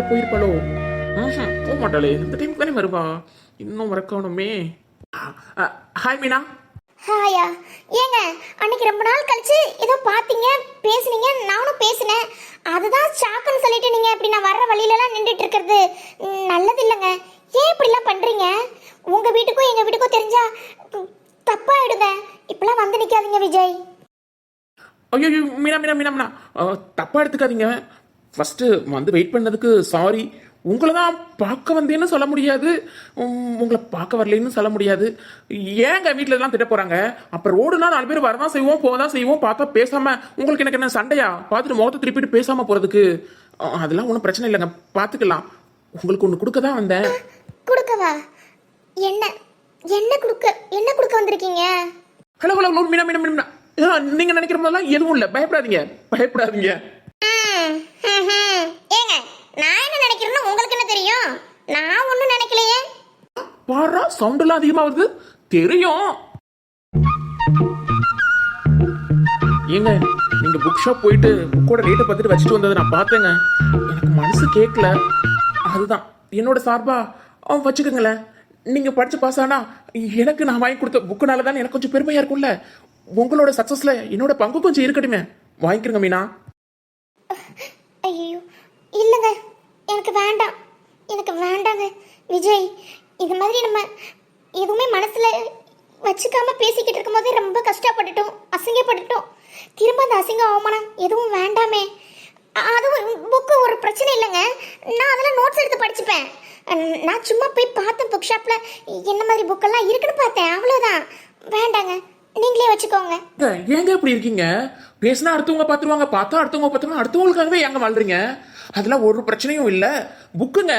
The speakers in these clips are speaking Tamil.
ஒருவேளை போயிருப்பாளோ? ஆஹா போக மாட்டாளே இந்த டைம் தானே வருவா? இன்னும் மறக்கணுமே ஹாய் மீனா. ஹாயா ஏங்க அன்னைக்கு ரொம்ப நாள் கழிச்சு ஏதோ பார்த்தீங்க பேசுனீங்க நானும் பேசினேன். அதுதான் ஷாக்குன்னு சொல்லிட்டு நீங்க இப்படி நான் வர்ற வழியிலலாம் நின்றுட்டு இருக்கிறது. நல்லது இல்லைங்க. ஏன் இப்படிலாம் பண்றீங்க? உங்க வீட்டுக்கும் எங்க வீட்டுக்கும் தெரிஞ்சா தப்பாயிடுங்க. இப்பெல்லாம் வந்து நிக்காதீங்க விஜய். ஐயோ மீனா மீனா மீனா மீனா. அஹ், தப்பா எடுத்துக்காதீங்க. ஃபர்ஸ்ட் வந்து வெயிட் பண்ணதுக்கு சாரி உங்களை தான் பார்க்க வந்தேன்னு சொல்ல முடியாது. உங்களை பார்க்க வரலைன்னு சொல்ல முடியாது. ஏங்க வீட்டில் எல்லாம் திட்ட போறாங்க? அப்போ ரோடுனா நாலு பேர் வரதான் செய்வோம் போதான் செய்வோம் பார்த்தா பேசாம உங்களுக்கு எனக்கு என்ன சண்டையா? பார்த்துட்டு முகத்தை திருப்பிட்டு பேசாம போறதுக்கு. அஹ், அதெல்லாம் ஒன்றும் பிரச்சனை இல்லைங்க. பார்த்துக்கலாம். உங்களுக்கு ஒன்று கொடுக்க தான் வந்தேன். கொடுக்கவா? என்ன? என்ன கொடுக்க? என்ன கொடுக்க வந்திருக்கீங்க? Hello hello hello Meena Meena Meena அஹ், நீங்க நினைக்கிற மாதிரிலாம் எதுவும் இல்லை. பயப்படாதீங்க. பயப்படாதீங்க ம், ம், ம். ஏங்க நான் என்ன நினைக்கிறேன்னு உங்களுக்கு என்ன தெரியும் நான் ஒன்றும் நினைக்கலையே. பாரா சவுண்ட் எல்லாம் அதிகமா வருது. தெரியும். ஏங்க நீங்க புக் ஷாப் போயிட்டு புக்கோட ரேட்டை பார்த்துட்டு வச்சுட்டு வந்ததை நான் பார்த்தேங்க. எனக்கு மனசு கேட்கல. அதுதான் என்னோட சார்பா அவன் வச்சுக்கோங்களேன். நீங்க படிச்சு பாஸ் ஆனா எனக்கு நான் வாங்கி கொடுத்த புக்குனால தான் எனக்கு கொஞ்சம் பெருமையா இருக்கும்ல. உங்களோட சக்சஸ்ல என்னோட பங்கு கொஞ்சம் இருக்கட்டுமே. வாங்கிக்கிறங்க மீனா ஐயோ இல்லைங்க எனக்கு வேண்டாம் எனக்கு வேண்டாங்க விஜய் இது மாதிரி நம்ம எதுவுமே மனசில் வச்சுக்காம பேசிக்கிட்டு இருக்கும்போதே ரொம்ப கஷ்டப்பட்டுட்டோம் அசிங்கப்பட்டுட்டோம். திரும்ப அந்த அசிங்க அவமானம் எதுவும் வேண்டாமே. அதுவும் புக்கு ஒரு பிரச்சனை இல்லைங்க. நான் அதெல்லாம் நோட்ஸ் எடுத்து படிச்சுப்பேன். நான் சும்மா போய் பார்த்தேன் புக் ஷாப்பில் என்ன மாதிரி புக்கெல்லாம் இருக்குன்னு பார்த்தேன். அவ்வளோதான் வேண்டாங்க. நீங்களே வச்சுக்கோங்க. ஏங்க, இப்படி இருக்கீங்க? பேசினா அடுத்தவங்க பார்த்துருவாங்க பார்த்தா அடுத்தவங்க பார்த்தோம்னா அடுத்தவங்களுக்காகவே ஏங்க வாழ்றீங்க? அதெல்லாம் ஒரு பிரச்சனையும் இல்லை. புக்குங்க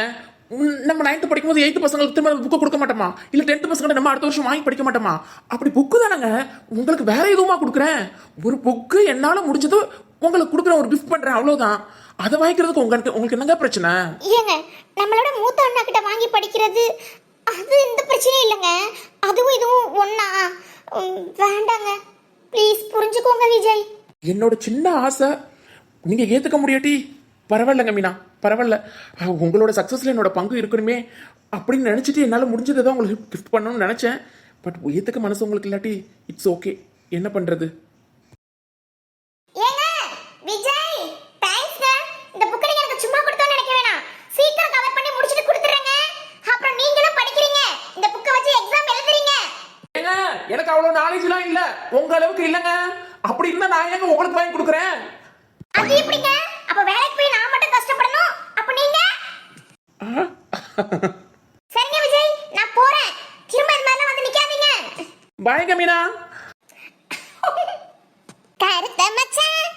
நம்ம நைன்த் படிக்கும்போது எயித்து பசங்களுக்கு திரும்ப புக்கு கொடுக்க மாட்டோமா? இல்ல டென்த் பசங்க நம்ம அடுத்த வருஷம் வாங்கி படிக்க மாட்டோமா? அப்படி புக்கு தானங்க. உங்களுக்கு வேற எதுவுமா கொடுக்குறேன்? ஒரு புக்கு என்னால முடிஞ்சது உங்களுக்கு கொடுக்குறேன் ஒரு கிஃப்ட் பண்றேன் அவ்வளவுதான். அதை வாங்கிக்கிறதுக்கு உங்களுக்கு உங்களுக்கு என்னங்க பிரச்சனை? ஏங்க நம்மளோட மூத்த அண்ணா கிட்ட வாங்கி படிக்கிறது அது இந்த பிரச்சனை இல்லைங்க. அதுவும் இதுவும் உம், வேண்டாங்க. ப்ளீஸ் புரிஞ்சுக்கோங்க விஜய். என்னோட சின்ன ஆசை நீங்க ஏத்துக்க முடியாட்டி பரவாயில்லைங்க மீனா. பரவாயில்ல. உங்களோட சக்ஸஸில் என்னோட பங்கு இருக்கணுமே அப்படின்னு நினச்சிட்டு என்னால் முடிஞ்சது தான் உங்களுக்கு கிஃப்ட் பண்ணணும்னு நினச்சேன். பட் ஏற்றுக்க மனசு உங்களுக்கு இல்லாட்டி இட்ஸ் ஓகே என்ன பண்ணுறது எனக்கு அவ்வளவு நாலேஜ்லாம் இல்ல. உங்க அளவுக்கு இல்லங்க. அப்படி இருந்தா நான் ஏங்க உங்களுக்கு வாங்கி கொடுக்குறேன்? அது எப்படிங்க? அப்ப வேலை சரிங்க விஜய் நான் போறேன். திரும்ப இந்த மாதிரிலாம் வந்து நிக்காதீங்க. பாய்ங்க மீனா கருத்த மச்சான்.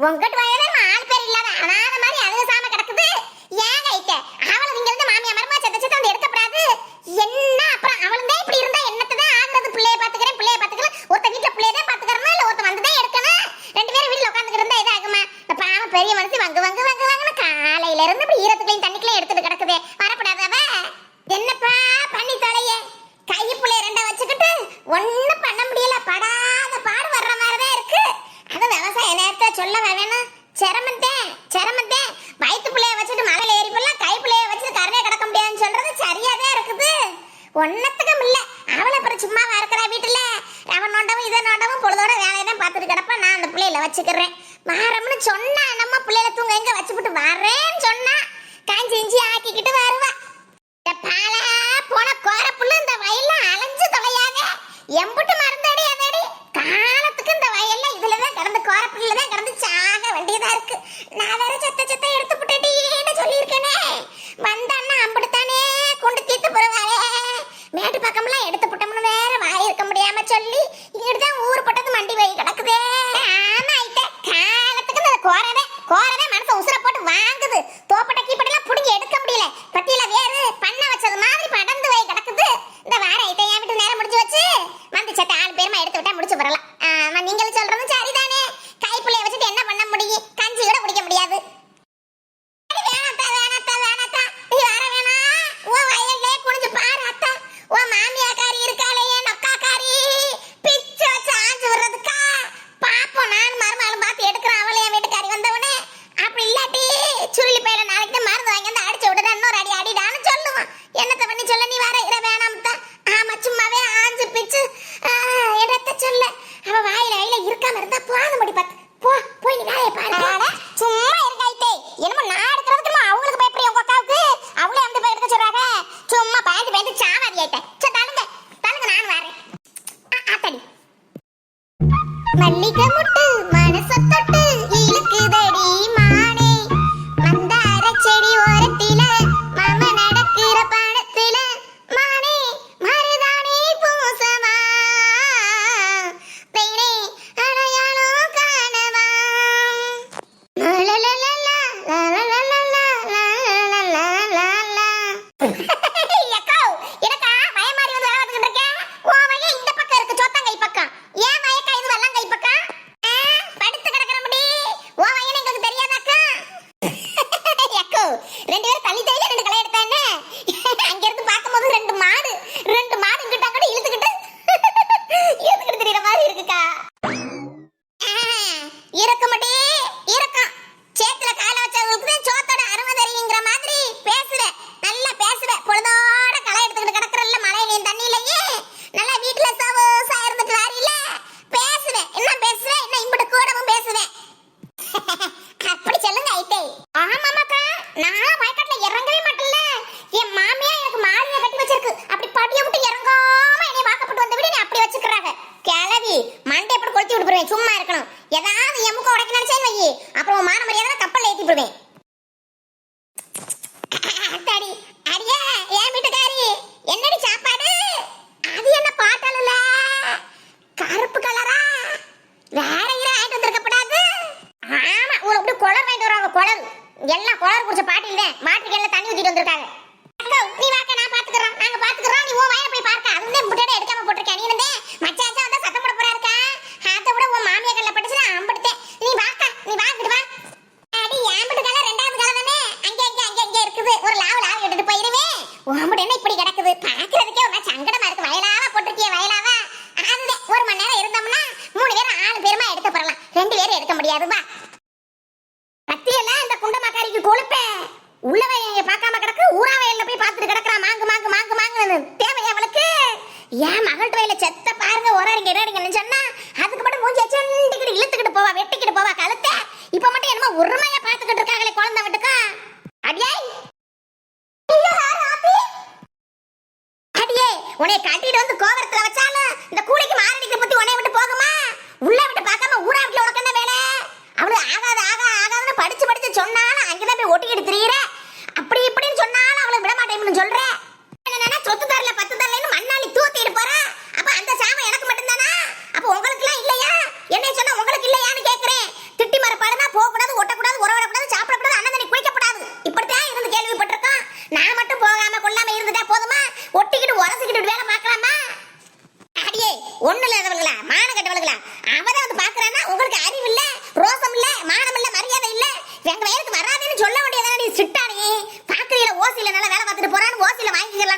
வயக்காட்டுக்கு உங்கட்டு வயதே ஆள் பேர் இல்லாத அனாத மாதிரி அதுக சாம கிடக்குது. ஏன் கைட்ட அவளை நீங்க இருந்து மாமியா மருமா செத்த செத்த வந்து எடுக்கப்படாது என்ன? அப்புறம் அவளுந்தே இப்படி இருந்தா என்னத்தான் ஆகுறது பிள்ளைய பாத்துக்கிறேன் பிள்ளைய பாத்துக்கிறேன் ஒருத்த வீட்டுல பிள்ளைய தான் இல்ல ஒருத்த வந்துதான் எடுக்கணும். ரெண்டு பேரும் வீட்டுல உட்காந்துக்கிட்டு இருந்தா இதாகுமா? இந்த பாவம் பெரிய மனசு வங்கு வங்கு வங்கு வாங்கன்னு காலையில இருந்து இப்படி ஈரத்துக்களையும் தண்ணிக்களையும் எடுத்துட்டு பிள்ளையில வச்சுக்கிறேன். மாறம்னு சொன்னா நம்ம பிள்ளையில தூங்க எங்க வச்சுப்புட்டு வரேன்னு சொன்னா காஞ்சி இஞ்சி ஆக்கிக்கிட்டு வருவா. வாதம் முடி பத்து. போ போய் நீ வேலையை பாரு. ரெண்டு பேரும் தள்ளி தள்ளி ஒரு லாவ் லாவ் எடுத்து போயிருவே. உடம்பு என்ன இப்படி கிடக்குது? பாக்குறதுக்கே ஒரு சங்கடமா இருக்கு. வயலாவா போட்டிருக்கிய வயலாவா? அது ஒரு மணி நேரம் இருந்தோம்னா மூணு பேரும் ஆறு பேருமா எடுத்து போடலாம் ரெண்டு பேரும் எடுக்க முடியாதுப்பா பத்தியெல்லாம் இந்த குண்டமாக்காரிக்கு கொழுப்பேன் உள்ளவ எங்க பார்க்காம கிடக்கு ஊரா வயல்ல போய் பார்த்துட்டு கிடக்குறா. மாங்கு மாங்கு மாங்கு மாங்கு தேவை அவளுக்கு? ஏன் மகள் வயல செத்த பாருங்க. ஒராருங்க இரடிங்கன்னு சொன்னா அதுக்கு மட்டும் மூஞ்சி வச்சு இழுத்துக்கிட்டு போவா வெட்டிக்கிட்டு போவா கழுத்த. இப்ப மட்டும் என்னமோ உரிமையா பார்த்துக்கிட்டு இருக்காங்களே குழந்தை விட்டு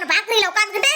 பாக்குறீங்களா உட்காந்துக்கிட்டு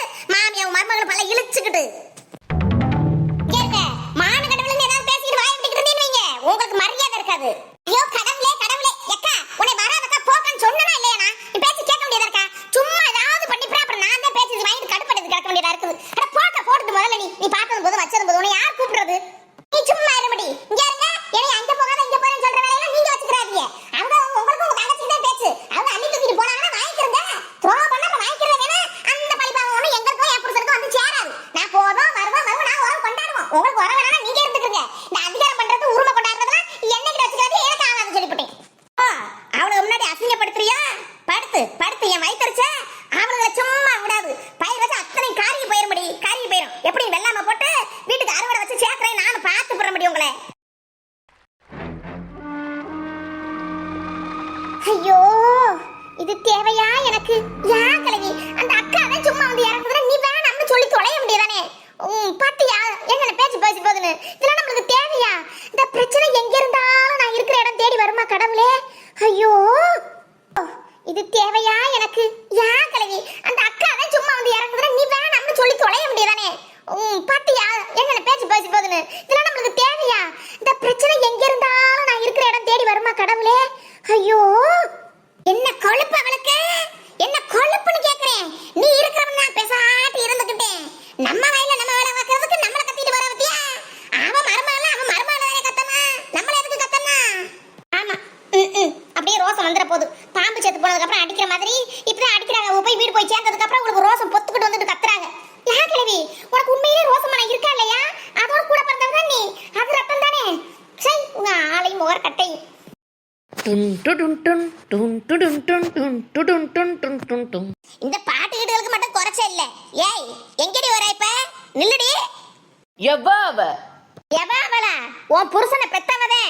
ரோசம் வந்துட போகுது பாம்பு செத்து போனதுக்கு அப்புறம் அடிக்கிற மாதிரி இப்பதான் அடிக்கிறாங்க போய் வீடு போய் சேர்ந்ததுக்கு அப்புறம் உங்களுக்கு ரோசம் பொத்துக்கிட்டு வந்துட்டு கத்துறாங்க யா கிழவி உனக்கு உண்மையிலே ரோசமான இருக்கா இல்லையா அதோட கூட பிறந்தவ நீ அது ரத்தம் தானே சை உங்க ஆளையும் முகர் கட்டையும். இந்த பாட்டு கீட்டுகளுக்கு மட்டும் குறைச்ச இல்ல ஏய் எங்கடி வர இப்ப நில்லுடி எவ்வா அவ எவா அவளா உன் புருஷனை பெத்தவதே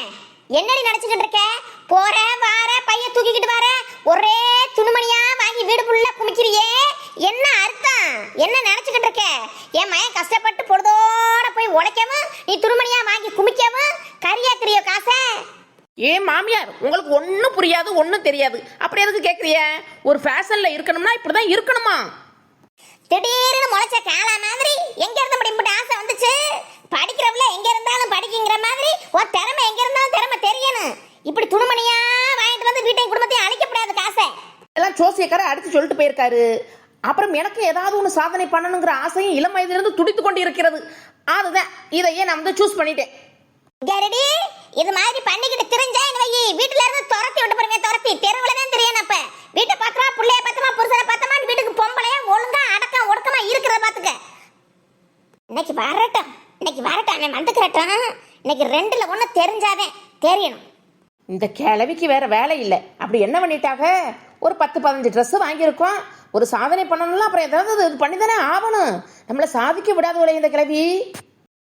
என்னடி நினைச்சுக்கிட்டு இருக்க போற வார பைய தூக்கிக்கிட்டு வர. ஒரே துணிமணியா வாங்கி வீடு ஃபுல்லா குமிக்கிறியே. என்ன அர்த்தம்? என்ன நினைச்சுக்கிட்டு இருக்க? என் மயன் கஷ்டப்பட்டு பொழுதோட போய் உழைக்கவும் நீ துணிமணியா வாங்கி குமிக்கவும் கரியாக்குறியோ காசை? ஏன் மாமியார் உங்களுக்கு ஒன்றும் புரியாது ஒன்றும் தெரியாது. அப்புறம் எதுக்கு கேட்குறிய ஒரு ஃபேஷனில் இருக்கணும்னா இப்படி தான் இருக்கணுமா? திடீர்னு முளைச்ச காளா மாதிரி எங்க இருந்து இப்படி ஆசை வந்துச்சு? படிக்கிறவள எங்க இருந்தாலும் படிக்குங்கிற மாதிரி உன் திறமை எங்க இருந்தாலும் திறமை தெரியணும். இப்படி துணிமணியா வாங்கிட்டு வந்து வீட்டையும் குடும்பத்தையும் அழிக்கப்படாது காசை. எல்லாம் ஜோசியக்கார அடித்து சொல்லிட்டு போயிருக்காரு. அப்புறம் எனக்கு ஏதாவது ஒன்று சாதனை பண்ணணுங்கிற ஆசையும் இளம் வயதிலிருந்து துடித்து கொண்டு இருக்கிறது அதுதான். இதையே நான் வந்து சூஸ் பண்ணிட்டேன். கரடி இது மாதிரி பண்ணிக்கிட்டு திரிஞ்சா என்ன வை? வீட்டுல இருந்து துரத்தி விட்டு போறீங்க துரத்தி. தெருவுல தான் தெரியணும் அப்ப. வீட்டை பத்திரமா புள்ளைய பத்திரமா புருஷனை பத்திரமா வீட்டுக்கு பொம்பளையா ஒழுங்கா அடக்கம் ஒடுக்கமா இருக்கிறத பாத்துக்க இன்னைக்கு வரட்டும். இன்னைக்கு வரட்டும். அவன் வந்துக்கிறட்டும் இன்னைக்கு ரெண்டுல ஒண்ணு தெரிஞ்சாவே தெரியணும். இந்த கிழவிக்கு வேற வேலை இல்லை. அப்படி என்ன பண்ணிட்டாக? ஒரு பத்து பதினஞ்சு ட்ரெஸ் வாங்கியிருக்கோம். ஒரு சாதனை பண்ணணும்ல அப்புறம் ஏதாவது இது பண்ணி தானே ஆகணும். நம்மளை சாதிக்க விடாத இந்த கிழவி.